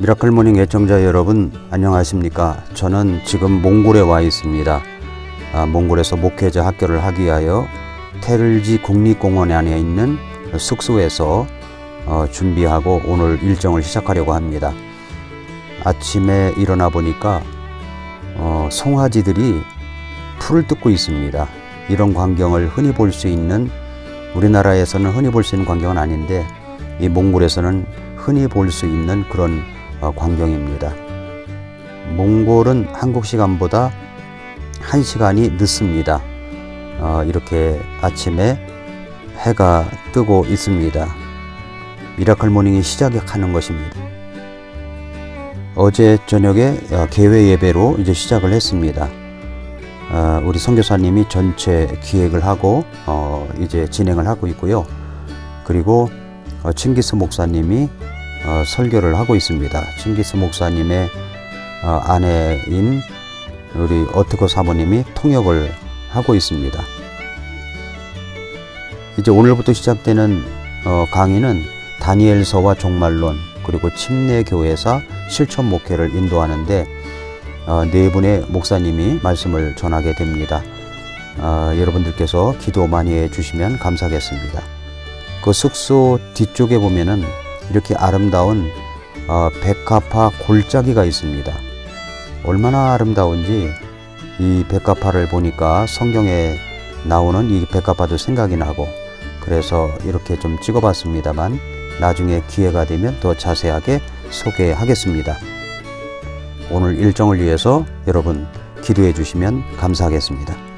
미라클 모닝 애청자 여러분 안녕하십니까? 저는 지금 몽골에 와 있습니다. 아, 몽골에서 목회자 학교를 하기 위하여 테를지 국립공원 안에 있는 숙소에서 어, 준비하고 오늘 일정을 시작하려고 합니다. 아침에 일어나 보니까 어, 송아지들이 풀을 뜯고 있습니다. 이런 광경을 흔히 볼 수 있는 우리나라에서는 흔히 볼 수 있는 광경은 아닌데 이 몽골에서는 흔히 볼 수 있는 그런 어, 광경입니다. 몽골은 한국 시간보다 한 시간이 늦습니다. 어, 이렇게 아침에 해가 뜨고 있습니다. 미라클 모닝이 시작하는 것입니다. 어제 저녁에 어, 개회 예배로 이제 시작을 했습니다. 어, 우리 선교사님이 전체 기획을 하고 어, 이제 진행을 하고 있고요. 그리고 어, 칭기스 목사님이 어, 설교를 하고 있습니다. 칭기스 목사님의 어, 아내인 우리 어트코 사모님이 통역을 하고 있습니다. 이제 오늘부터 시작되는 어, 강의는 다니엘서와 종말론 그리고 침례교회사 실천 목회를 인도하는데 어, 네 분의 목사님이 말씀을 전하게 됩니다. 어, 여러분들께서 기도 많이 해주시면 감사하겠습니다. 그 숙소 뒤쪽에 보면은 이렇게 아름다운 어, 백합화 골짜기가 있습니다. 얼마나 아름다운지 이 백합화를 보니까 성경에 나오는 이 백합화도 생각이 나고 그래서 이렇게 좀 찍어봤습니다만 나중에 기회가 되면 더 자세하게 소개하겠습니다. 오늘 일정을 위해서 여러분 기도해 주시면 감사하겠습니다.